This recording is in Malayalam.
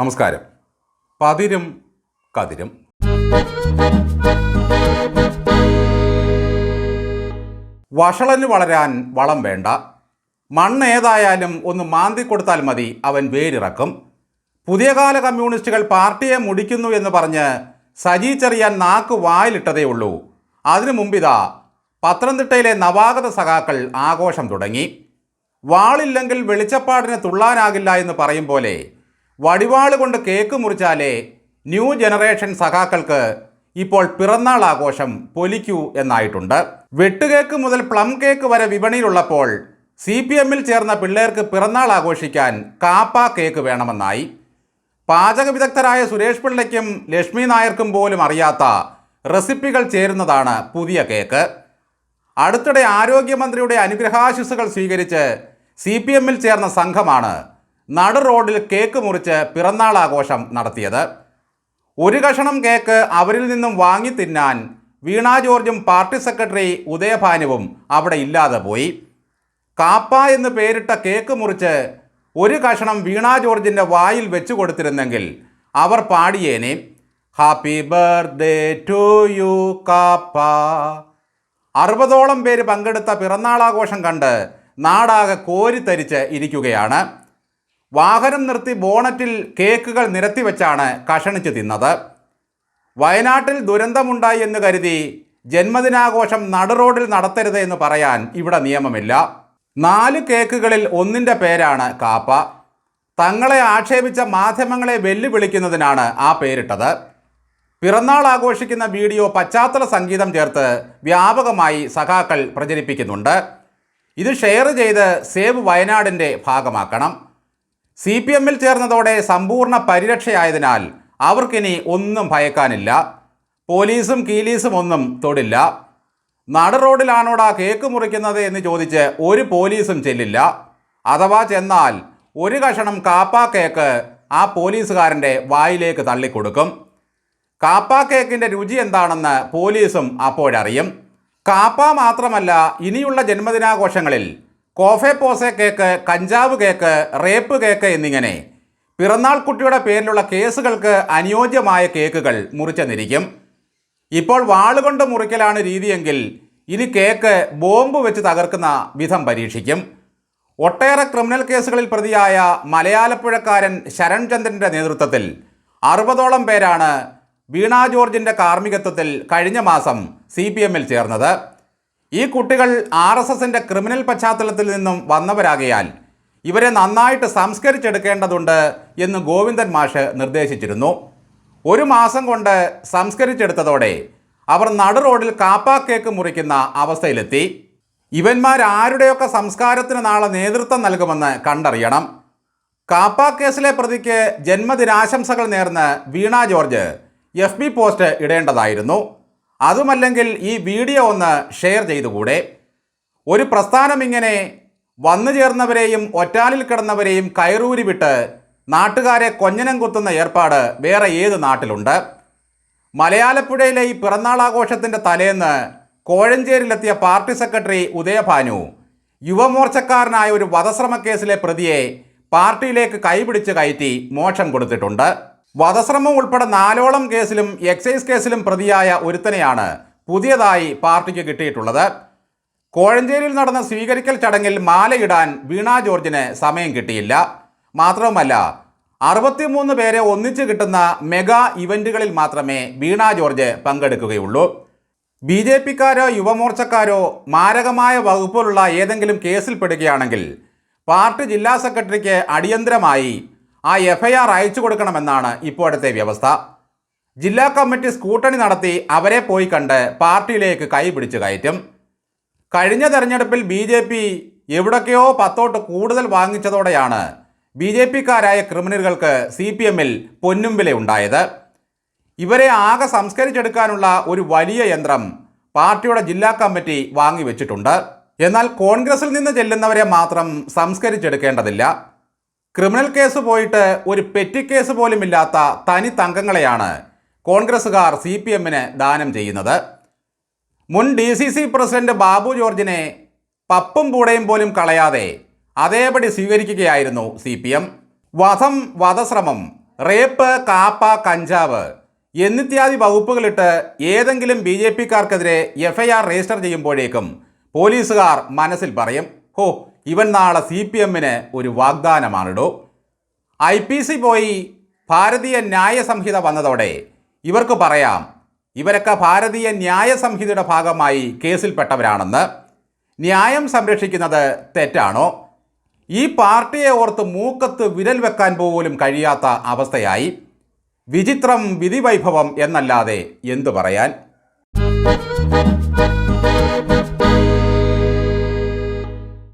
നമസ്കാരം. പതിരും കതിരും. വഷളന് വളരാൻ വളം വേണ്ട. മണ്ണ് ഏതായാലും ഒന്ന് മാന്തി കൊടുത്താൽ മതി അവൻ വേരിറക്കും. പുതിയ കാല കമ്മ്യൂണിസ്റ്റുകൾ പാർട്ടിയെ മുടിക്കുന്നു എന്ന് പറഞ്ഞ് സജി ചെറിയാൻ നാക്ക് വായിലിട്ടതേ ഉള്ളൂ. അതിനു മുമ്പിതാ പത്തനംതിട്ടയിലെ നവാഗത സഖാക്കൾ ആഘോഷം തുടങ്ങി. വാളില്ലെങ്കിൽ വെളിച്ചപ്പാടിന് തുള്ളാനാകില്ല എന്ന് പറയും പോലെ വടിവാൾ കൊണ്ട് കേക്ക് മുറിച്ചാലേ ന്യൂ ജനറേഷൻ സഖാക്കൾക്ക് ഇപ്പോൾ പിറന്നാൾ ആഘോഷം പൊലിക്കൂ എന്നായിട്ടുണ്ട്. വെട്ടുകേക്ക് മുതൽ പ്ലം കേക്ക് വരെ വിപണിയിലുള്ളപ്പോൾ സി പി എമ്മിൽ ചേർന്ന പിള്ളേർക്ക് പിറന്നാൾ ആഘോഷിക്കാൻ കാപ്പ കേക്ക് വേണമെന്നായി. പാചക വിദഗ്ധരായ സുരേഷ് പിള്ളയ്ക്കും ലക്ഷ്മി നായർക്കും പോലും അറിയാത്ത റെസിപ്പികൾ ചേരുന്നതാണ് പുതിയ കേക്ക്. അടുത്തിടെ ആരോഗ്യമന്ത്രിയുടെ അനുഗ്രഹാശിസുകൾ സ്വീകരിച്ച് സി പി എമ്മിൽ ചേർന്ന സംഘമാണ് നടു റോഡിൽ കേക്ക് മുറിച്ച് പിറന്നാൾ ആഘോഷം നടത്തിയത്. ഒരു കഷണം കേക്ക് അവരിൽ നിന്നും വാങ്ങി തിന്നാൻ വീണ ജോർജും പാർട്ടി സെക്രട്ടറി ഉദയഭാനുവും അവിടെ ഇല്ലാതെ പോയി. കാപ്പ എന്ന് പേരിട്ട കേക്ക് മുറിച്ച് ഒരു കഷണം വീണ ജോർജിന്റെ വായിൽ വെച്ചു കൊടുത്തിരുന്നെങ്കിൽ അവർ പാടിയേനെ. Happy birthday to you KAAPA. അറുപതോളം പേര് പങ്കെടുത്ത പിറന്നാളാഘോഷം കണ്ട് നാടാകെ കോരിത്തരിച്ച് ഇരിക്കുകയാണ്. വാഹനം നിർത്തി ബോണറ്റിൽ കേക്കുകൾ നിരത്തി വെച്ചാണ് കഷണിച്ച് തിന്നത്. വയനാട്ടിൽ ദുരന്തമുണ്ടായി എന്ന് കരുതി ജന്മദിനാഘോഷം നടുറോഡിൽ നടത്തരുത് എന്ന് പറയാൻ ഇവിടെ നിയമമില്ല. നാല് കേക്കുകളിൽ ഒന്നിന്റെ പേരാണ് കാപ്പ. തങ്ങളെ ആക്ഷേപിച്ച മാധ്യമങ്ങളെ വെല്ലുവിളിക്കുന്നതിനാണ് ആ പേരിട്ടത്. പിറന്നാൾ ആഘോഷിക്കുന്ന വീഡിയോ പശ്ചാത്തല സംഗീതം ചേർത്ത് വ്യാപകമായി സഖാക്കൾ പ്രചരിപ്പിക്കുന്നുണ്ട്. ഇത് ഷെയർ ചെയ്ത് സേവ് വയനാടിന്റെ ഭാഗമാക്കണം. സി പി എമ്മിൽ ചേർന്നതോടെ സമ്പൂർണ പരിരക്ഷയായതിനാൽ അവർക്കിനി ഒന്നും ഭയക്കാനില്ല. പോലീസും കീലീസും ഒന്നും തൊടില്ല. നട റോഡിലാണോടാ കേക്ക് മുറിക്കുന്നത് എന്ന് ചോദിച്ച് ഒരു പോലീസും ചെല്ലില്ല. അഥവാ ചെന്നാൽ ഒരു കഷണം കാപ്പാ കേക്ക് ആ പോലീസുകാരന്റെ വായിലേക്ക് തള്ളിക്കൊടുക്കും. കാപ്പാ കേക്കിന്റെ രുചി എന്താണെന്ന് പോലീസും അപ്പോഴറിയും. കാപ്പ മാത്രമല്ല ഇനിയുള്ള ജന്മദിനാഘോഷങ്ങളിൽ കോഫെ പോസെ കേക്ക് കഞ്ചാവ് കേക്ക് റേപ്പ് കേക്ക് എന്നിങ്ങനെ പിറന്നാൾ കുട്ടിയുടെ പേരിലുള്ള കേസുകൾക്ക് അനുയോജ്യമായ കേക്കുകൾ മുറിച്ചെന്നിരിക്കും. ഇപ്പോൾ വാളുകൊണ്ട് മുറിക്കലാണ് രീതിയെങ്കിൽ ഇനി കേക്ക് ബോംബ് വെച്ച് തകർക്കുന്ന വിധം പരീക്ഷിക്കും. ഒട്ടേറെ ക്രിമിനൽ കേസുകളിൽ പ്രതിയായ മലയാളപ്പുഴക്കാരൻ ശരൺചന്ദ്രന്റെ നേതൃത്വത്തിൽ അറുപതോളം പേരാണ് വീണാ ജോർജിന്റെ കാർമ്മികത്വത്തിൽ കഴിഞ്ഞ മാസം സി ചേർന്നത്. ഈ കുട്ടികൾ ആർ എസ് എസിന്റെ ക്രിമിനൽ പശ്ചാത്തലത്തിൽ നിന്നും വന്നവരാകയാൽ ഇവരെ നന്നായിട്ട് സംസ്കരിച്ചെടുക്കേണ്ടതുണ്ട് എന്ന് ഗോവിന്ദൻ മാഷ് നിർദ്ദേശിച്ചിരുന്നു. ഒരു മാസം കൊണ്ട് സംസ്കരിച്ചെടുത്തതോടെ അവർ നടു റോഡിൽ കാപ്പാ കേക്ക് മുറിക്കുന്ന അവസ്ഥയിലെത്തി. ഇവന്മാരാരുടെയൊക്കെ സംസ്കാരത്തിന് നാളെ നേതൃത്വം നൽകുമെന്ന് കണ്ടറിയണം. കാപ്പാ കേസിലെ പ്രതിക്ക് ജന്മദിനാശംസകൾ നേർന്ന് വീണ ജോർജ് എഫ് പോസ്റ്റ് ഇടേണ്ടതായിരുന്നു. അതുമല്ലെങ്കിൽ ഈ വീഡിയോ ഒന്ന് ഷെയർ ചെയ്തുകൂടെ? ഒരു പ്രസ്ഥാനം ഇങ്ങനെ വന്നു ചേർന്നവരെയും ഒറ്റാലിൽ കിടന്നവരെയും കയറൂരി വിട്ട് നാട്ടുകാരെ കൊഞ്ഞനം കുത്തുന്ന ഏർപ്പാട് വേറെ ഏത് നാട്ടിലുണ്ട്? മലയാളപ്പുഴയിലെ ഈ പിറന്നാളാഘോഷത്തിന്റെ തലേന്ന് കോഴഞ്ചേരിയിലെത്തിയ പാർട്ടി സെക്രട്ടറി ഉദയഭാനു യുവമോർച്ചക്കാരനായ ഒരു വധശ്രമക്കേസിലെ പ്രതിയെ പാർട്ടിയിലേക്ക് കൈപിടിച്ച് കയറ്റി മോക്ഷം കൊടുത്തിട്ടുണ്ട്. വധശ്രമം ഉൾപ്പെടെ നാലോളം കേസിലും എക്സൈസ് കേസിലും പ്രതിയായ ഒരുത്തനെയാണ് പുതിയതായി പാർട്ടിക്ക് കിട്ടിയിട്ടുള്ളത്. കോഴഞ്ചേരിയിൽ നടന്ന സ്വീകരിക്കൽ ചടങ്ങിൽ മാലയിടാൻ വീണ ജോർജിന് സമയം കിട്ടിയില്ല. മാത്രവുമല്ല അറുപത്തിമൂന്ന് പേരെ ഒന്നിച്ച് കിട്ടുന്ന മെഗാ ഇവന്റുകളിൽ മാത്രമേ വീണ ജോർജ് പങ്കെടുക്കുകയുള്ളൂ. ബി ജെ പിക്കാരോ യുവമോർച്ചക്കാരോ മാരകമായ വകുപ്പിലുള്ള ഏതെങ്കിലും കേസിൽ പെടുകയാണെങ്കിൽ പാർട്ടി ജില്ലാ സെക്രട്ടറിക്ക് അടിയന്തരമായി ആ എഫ്ഐആർ അയച്ചു കൊടുക്കണമെന്നാണ് ഇപ്പോഴത്തെ വ്യവസ്ഥ. ജില്ലാ കമ്മിറ്റി സ്കൂട്ടണി നടത്തി അവരെ പോയി കണ്ട് പാർട്ടിയിലേക്ക് കൈപിടിച്ച് കയറ്റും. കഴിഞ്ഞ തെരഞ്ഞെടുപ്പിൽ ബി ജെ പി എവിടൊക്കെയോ പത്തോട്ട് കൂടുതൽ വാങ്ങിച്ചതോടെയാണ് ബി ജെ പിക്കാരായ ക്രിമിനലുകൾക്ക് സി പി എമ്മിൽ പൊന്നുമ്പിലെ ഉണ്ടായത്. ഇവരെ ആകെ സംസ്കരിച്ചെടുക്കാനുള്ള ഒരു വലിയ യന്ത്രം പാർട്ടിയുടെ ജില്ലാ കമ്മിറ്റി വാങ്ങിവെച്ചിട്ടുണ്ട്. എന്നാൽ കോൺഗ്രസിൽ നിന്ന് ചെല്ലുന്നവരെ മാത്രം സംസ്കരിച്ചെടുക്കേണ്ടതില്ല. ക്രിമിനൽ കേസ് പോയിട്ട് ഒരു പെറ്റി കേസ് പോലും ഇല്ലാത്ത തനി തങ്കങ്ങളെയാണ് കോൺഗ്രസ്സുകാർ സി പി എമ്മിന് ദാനം ചെയ്യുന്നത്. മുൻ D C C president Babu ജോർജിനെ പപ്പും പൂടയും പോലും കളയാതെ അതേപടി സ്വീകരിക്കുകയായിരുന്നു സി പി എം. വധം വധശ്രമം റേപ്പ് കാപ്പ കഞ്ചാവ് എന്നിത്യാദി വകുപ്പുകളിട്ട് ഏതെങ്കിലും ബി ജെ പിക്കാർക്കെതിരെ എഫ് ഐ ആർ രജിസ്റ്റർ ചെയ്യുമ്പോഴേക്കും പോലീസുകാർ മനസ്സിൽ പറയും ഹോ ഇവൻ നാളെ സി പി എമ്മിന് ഒരു വാഗ്ദാനമാണിടോ. ഐ പി സി പോയി ഭാരതീയ ന്യായ സംഹിത വന്നതോടെ ഇവർക്ക് പറയാം ഇവരൊക്കെ ഭാരതീയ ന്യായ സംഹിതയുടെ ഭാഗമായി കേസിൽപ്പെട്ടവരാണെന്ന്. ന്യായം സംരക്ഷിക്കുന്നത് തെറ്റാണോ? ഈ പാർട്ടിയെ ഓർത്ത് മൂക്കത്ത് വിരൽ വെക്കാൻ പോലും കഴിയാത്ത അവസ്ഥയായി. വിചിത്രം വിധിവൈഭവം എന്നല്ലാതെ എന്തു പറയാൻ?